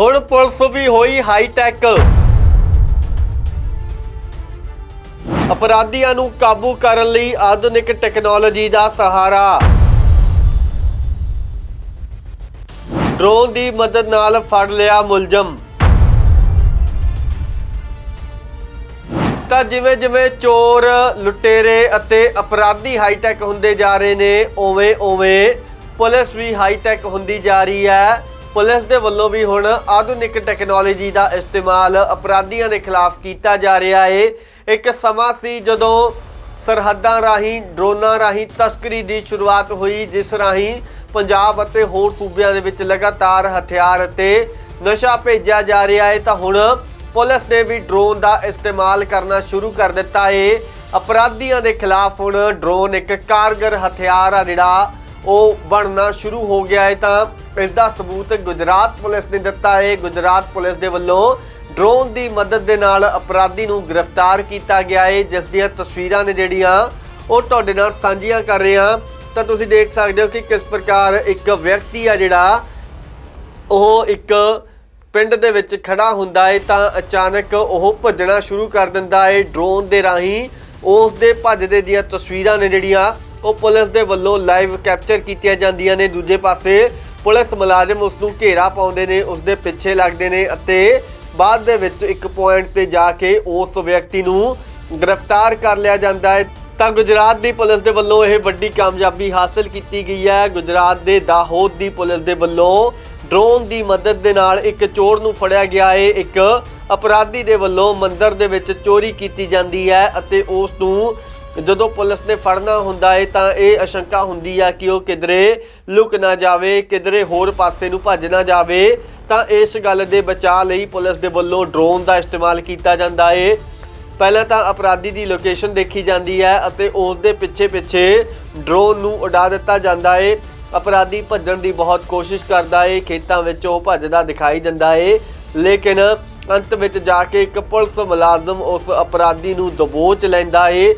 ਹੁਣ ਪੁਲਿਸ ਵੀ ਹੋਈ high tech ਅਪਰਾਧੀਆਂ ਨੂੰ ਕਾਬੂ ਕਰਨ ਲਈ ਆਧੁਨਿਕ ਟੈਕਨੋਲੋਜੀ ਦਾ ਸਹਾਰਾ। ਡਰੋਨ ਦੀ ਮਦਦ ਨਾਲ ਫੜ ਲਿਆ ਮੁਲਜ਼ਮ। ਤਾਂ ਜਿਵੇਂ ਜਿਵੇਂ ਚੋਰ, ਲੁਟੇਰੇ ਅਤੇ ਅਪਰਾਧੀ ਹਾਈਟੈਕ ਹੁੰਦੇ ਜਾ ਰਹੇ ਨੇ ਓਵੇਂ ਓਵੇਂ ਪੁਲਿਸ ਵੀ ਹਾਈਟੈਕ ਹੁੰਦੀ ਜਾ ਰਹੀ ਹੈ। ਪੁਲਿਸ ਦੇ ਵੱਲੋਂ ਵੀ ਹੁਣ ਆਧੁਨਿਕ ਟੈਕਨੋਲੋਜੀ ਦਾ ਇਸਤੇਮਾਲ ਅਪਰਾਧੀਆਂ ਦੇ ਖਿਲਾਫ ਕੀਤਾ ਜਾ ਰਿਹਾ ਹੈ ਇੱਕ ਸਮਾਂ ਸੀ ਜਦੋਂ ਸਰਹੱਦਾਂ ਰਾਹੀਂ, ਡਰੋਨਾਂ ਰਾਹੀਂ ਤਸਕਰੀ ਦੀ ਸ਼ੁਰੂਆਤ ਹੋਈ, ਜਿਸ ਰਾਹੀਂ ਪੰਜਾਬ ਅਤੇ ਹੋਰ ਸੂਬਿਆਂ ਦੇ ਵਿੱਚ ਲਗਾਤਾਰ ਹਥਿਆਰ ਅਤੇ ਨਸ਼ਾ ਭੇਜਿਆ ਜਾ ਰਿਹਾ ਹੈ ਤਾਂ ਹੁਣ ਪੁਲਿਸ ਨੇ ਵੀ ਡਰੋਨ ਦਾ ਇਸਤੇਮਾਲ ਕਰਨਾ ਸ਼ੁਰੂ ਕਰ ਦਿੱਤਾ ਹੈ ਅਪਰਾਧੀਆਂ ਦੇ ਖਿਲਾਫ ਹੁਣ ਡਰੋਨ ਇੱਕ ਕਾਰਗਰ ਹਥਿਆਰ ਆ ਜਿਹੜਾ ਉਹ ਬਣਨਾ ਸ਼ੁਰੂ ਹੋ ਗਿਆ ਹੈ ਤਾਂ ਇਸ ਦਾ ਸਬੂਤ ਗੁਜਰਾਤ ਪੁਲਿਸ ਨੇ ਦਿੱਤਾ ਹੈ। ਗੁਜਰਾਤ ਪੁਲਿਸ ਦੇ ਵੱਲੋਂ ਡਰੋਨ ਦੀ ਮਦਦ ਦੇ ਨਾਲ ਅਪਰਾਧੀ ਨੂੰ ਗ੍ਰਿਫਤਾਰ ਕੀਤਾ ਗਿਆ ਹੈ। ਜਿਸ ਦੀਆਂ ਤਸਵੀਰਾਂ ਨੇ ਜਿਹੜੀਆਂ ਉਹ ਤੁਹਾਡੇ ਨਾਲ ਸਾਂਝੀਆਂ ਕਰ ਰਹੇ ਹਾਂ। ਤਾਂ ਤੁਸੀਂ ਦੇਖ ਸਕਦੇ ਹੋ ਕਿ ਕਿਸ ਪ੍ਰਕਾਰ ਇੱਕ ਵਿਅਕਤੀ ਆ ਜਿਹੜਾ ਉਹ ਇੱਕ ਪਿੰਡ ਦੇ ਵਿੱਚ ਖੜਾ ਹੁੰਦਾ ਹੈ ਤਾਂ ਅਚਾਨਕ ਉਹ ਭੱਜਣਾ ਸ਼ੁਰੂ ਕਰ ਦਿੰਦਾ ਹੈ। ਡਰੋਨ ਦੇ ਰਾਹੀਂ ਉਸ ਦੇ ਭੱਜਦੇ ਦੀਆਂ ਤਸਵੀਰਾਂ ਨੇ ਜਿਹੜੀਆਂ ਉਹ ਪੁਲਿਸ ਦੇ ਵੱਲੋਂ ਲਾਈਵ ਕੈਪਚਰ ਕੀਤੀਆਂ ਜਾਂਦੀਆਂ ਨੇ। ਦੂਜੇ ਪਾਸੇ ਪੁਲਿਸ ਮੁਲਾਜ਼ਮ ਉਸ ਨੂੰ ਘੇਰਾ ਪਾਉਂਦੇ ਨੇ, ਉਸ ਦੇ ਪਿੱਛੇ ਲੱਗਦੇ ਨੇ ਅਤੇ ਬਾਅਦ ਦੇ ਵਿੱਚ ਇੱਕ ਪੁਆਇੰਟ ਤੇ ਜਾ ਕੇ ਉਸ ਵਿਅਕਤੀ ਨੂੰ ਗ੍ਰਿਫਤਾਰ ਕਰ ਲਿਆ ਜਾਂਦਾ ਹੈ। ਤਾਂ ਗੁਜਰਾਤ ਦੀ ਪੁਲਿਸ ਦੇ ਵੱਲੋਂ ਇਹ ਵੱਡੀ ਕਾਮਯਾਬੀ ਹਾਸਲ ਕੀਤੀ ਗਈ ਹੈ। ਗੁਜਰਾਤ ਦੇ ਦਾਹੋਦ ਦੀ ਪੁਲਿਸ ਦੇ ਵੱਲੋਂ ਡਰੋਨ ਦੀ ਮਦਦ ਦੇ ਨਾਲ ਇੱਕ ਚੋਰ ਨੂੰ ਫੜਿਆ ਗਿਆ ਹੈ। ਇੱਕ ਅਪਰਾਧੀ ਦੇ ਵੱਲੋਂ ਮੰਦਰ ਦੇ ਵਿੱਚ ਚੋਰੀ ਕੀਤੀ ਜਾਂਦੀ ਹੈ ਅਤੇ ਉਸ ਨੂੰ ਜਦੋਂ ਪੁਲਿਸ ਨੇ ਫੜਨਾ ਹੁੰਦਾ ਏ ਤਾਂ ਇਹ ਅਸ਼ੰਕਾ ਹੁੰਦੀ ਹੈ ਕਿ ਉਹ ਕਿਧਰੇ ਲੁਕ ਨਾ ਜਾਵੇ, ਕਿਧਰੇ ਹੋਰ ਪਾਸੇ ਨੂੰ ਭੱਜ ਨਾ ਜਾਵੇ। ਤਾਂ ਇਸ ਗੱਲ ਦੇ ਬਚਾਅ ਲਈ ਪੁਲਿਸ ਦੇ ਵੱਲੋਂ ਡਰੋਨ ਦਾ ਇਸਤੇਮਾਲ ਕੀਤਾ ਜਾਂਦਾ ਏ। ਪਹਿਲਾਂ ਤਾਂ ਅਪਰਾਧੀ ਦੀ ਲੋਕੇਸ਼ਨ ਦੇਖੀ ਜਾਂਦੀ ਹੈ ਅਤੇ ਉਸ ਦੇ ਪਿੱਛੇ ਪਿੱਛੇ ਡਰੋਨ ਨੂੰ ਉਡਾ ਦਿੱਤਾ ਜਾਂਦਾ ਏ। ਅਪਰਾਧੀ ਭੱਜਣ ਦੀ ਬਹੁਤ ਕੋਸ਼ਿਸ਼ ਕਰਦਾ ਏ, ਖੇਤਾਂ ਵਿੱਚ ਉਹ ਭੱਜਦਾ ਦਿਖਾਈ ਦਿੰਦਾ ਏ। ਲੇਕਿਨ ਅੰਤ ਵਿੱਚ ਜਾ ਕੇ ਇੱਕ ਪੁਲਿਸ ਮੁਲਾਜ਼ਮ ਉਸ ਅਪਰਾਧੀ ਨੂੰ ਦਬੋਚ ਲੈਂਦਾ ਏ।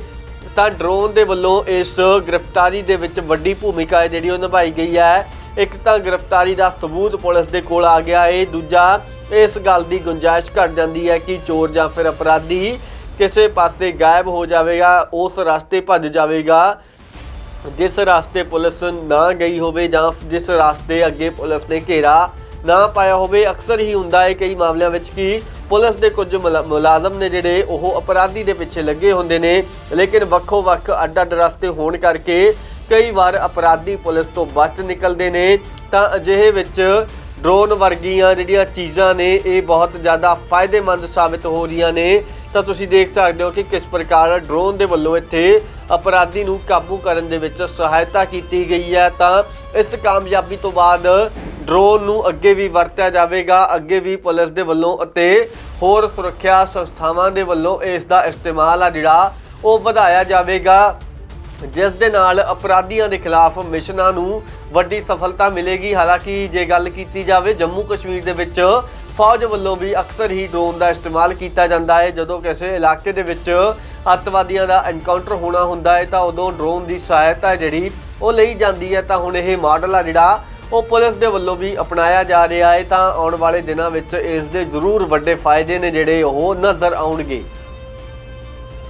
ਤਾਂ ਡਰੋਨ ਦੇ ਵੱਲੋਂ ਇਸ ਗ੍ਰਿਫਤਾਰੀ ਦੇ ਵਿੱਚ ਵੱਡੀ ਭੂਮਿਕਾ ਹੈ ਜਿਹੜੀ ਉਹ ਨਿਭਾਈ ਗਈ ਹੈ। ਇੱਕ ਤਾਂ ਗ੍ਰਿਫਤਾਰੀ ਦਾ ਸਬੂਤ ਪੁਲਿਸ ਦੇ ਕੋਲ ਆ ਗਿਆ ਹੈ ਦੂਜਾ ਇਸ ਗੱਲ ਦੀ ਗੁੰਜਾਇਸ਼ ਘਟ ਜਾਂਦੀ ਹੈ ਕਿ ਚੋਰ ਜਾਂ ਫਿਰ ਅਪਰਾਧੀ ਕਿਸੇ ਪਾਸੇ ਗਾਇਬ ਹੋ ਜਾਵੇਗਾ, ਉਸ ਰਸਤੇ ਭੱਜ ਜਾਵੇਗਾ। ਜਿਸ ਰਸਤੇ ਪੁਲਿਸ ਨਾ ਗਈ ਹੋਵੇ ਜਾਂ ਜਿਸ ਰਸਤੇ ਅੱਗੇ ਪੁਲਿਸ ਨੇ ਘੇਰਾ ਨਾ ਪਾਇਆ ਹੋਵੇ, ਅਕਸਰ ਹੀ ਹੁੰਦਾ ਹੈ ਕਈ ਮਾਮਲਿਆਂ ਵਿੱਚ ਕਿ ਪੁਲਿਸ ਦੇ ਕੁਝ ਮੁਲਾ- ਮੁਲਾਜ਼ਮ ਨੇ ਜਿਹੜੇ ਉਹ ਅਪਰਾਧੀ ਦੇ ਪਿੱਛੇ ਲੱਗੇ ਹੁੰਦੇ ਨੇ, ਲੇਕਿਨ ਵੱਖੋ ਵੱਖ ਅੱਡ-ਅੱਡ ਰਸਤੇ ਹੋਣ ਕਰਕੇ ਕਈ ਵਾਰ ਅਪਰਾਧੀ ਪੁਲਿਸ ਤੋਂ ਬਚ ਨਿਕਲਦੇ ਨੇ। ਤਾਂ ਅਜਿਹੇ ਵਿੱਚ ਡਰੋਨ ਵਰਗੀਆਂ ਜਿਹੜੀਆਂ ਚੀਜ਼ਾਂ ਨੇ, ਇਹ ਬਹੁਤ ਜ਼ਿਆਦਾ ਫਾਇਦੇਮੰਦ ਸਾਬਿਤ ਹੋ ਰਹੀਆਂ ਨੇ। ਤਾਂ ਤੁਸੀਂ ਦੇਖ ਸਕਦੇ ਹੋ ਕਿ ਕਿਸ ਪ੍ਰਕਾਰ ਡਰੋਨ ਦੇ ਵੱਲੋਂ ਇੱਥੇ ਅਪਰਾਧੀ ਨੂੰ ਕਾਬੂ ਕਰਨ ਦੇ ਵਿੱਚ ਸਹਾਇਤਾ ਕੀਤੀ ਗਈ ਹੈ। ਤਾਂ ਇਸ ਕਾਮਯਾਬੀ ਤੋਂ ਬਾਅਦ ਡਰੋਨ ਨੂੰ ਅੱਗੇ ਵੀ ਵਰਤਿਆ ਜਾਵੇਗਾ, ਅੱਗੇ ਵੀ ਪੁਲਿਸ ਦੇ ਵੱਲੋਂ ਅਤੇ ਹੋਰ ਸੁਰੱਖਿਆ ਸੰਸਥਾਵਾਂ ਦੇ ਵੱਲੋਂ ਇਸ ਦਾ ਇਸਤੇਮਾਲ ਆ ਜਿਹੜਾ ਉਹ ਵਧਾਇਆ ਜਾਵੇਗਾ, ਜਿਸ ਦੇ ਨਾਲ ਅਪਰਾਧੀਆਂ ਦੇ ਖਿਲਾਫ ਮਿਸ਼ਨਾਂ ਨੂੰ ਵੱਡੀ ਸਫਲਤਾ ਮਿਲੇਗੀ। ਹਾਲਾਂਕਿ ਜੇ ਗੱਲ ਕੀਤੀ ਜਾਵੇ, ਜੰਮੂ ਕਸ਼ਮੀਰ ਦੇ ਵਿੱਚ ਫੌਜ ਵੱਲੋਂ ਵੀ ਅਕਸਰ ਹੀ ਡਰੋਨ ਦਾ ਇਸਤੇਮਾਲ ਕੀਤਾ ਜਾਂਦਾ ਹੈ। ਜਦੋਂ ਕਿਸੇ ਇਲਾਕੇ ਦੇ ਵਿੱਚ ਅੱਤਵਾਦੀਆਂ ਦਾ ਐਨਕਾਊਂਟਰ ਹੋਣਾ ਹੁੰਦਾ ਹੈ, ਤਾਂ ਉਦੋਂ ਡਰੋਨ ਦੀ ਸਹਾਇਤਾ ਜਿਹੜੀ ਉਹ ਲਈ ਜਾਂਦੀ ਹੈ। ਤਾਂ ਹੁਣ ਇਹ ਮਾਡਲ ਆ ਜਿਹੜਾ ਉਹ ਪੁਲਿਸ ਦੇ ਵੱਲੋਂ ਵੀ ਅਪਣਾਇਆ ਜਾ ਰਿਹਾ ਹੈ ਤਾਂ ਆਉਣ ਵਾਲੇ ਦਿਨਾਂ ਵਿੱਚ ਇਸ ਦੇ ਜ਼ਰੂਰ ਵੱਡੇ ਫਾਇਦੇ ਨੇ ਜਿਹੜੇ ਉਹ ਨਜ਼ਰ ਆਉਣਗੇ।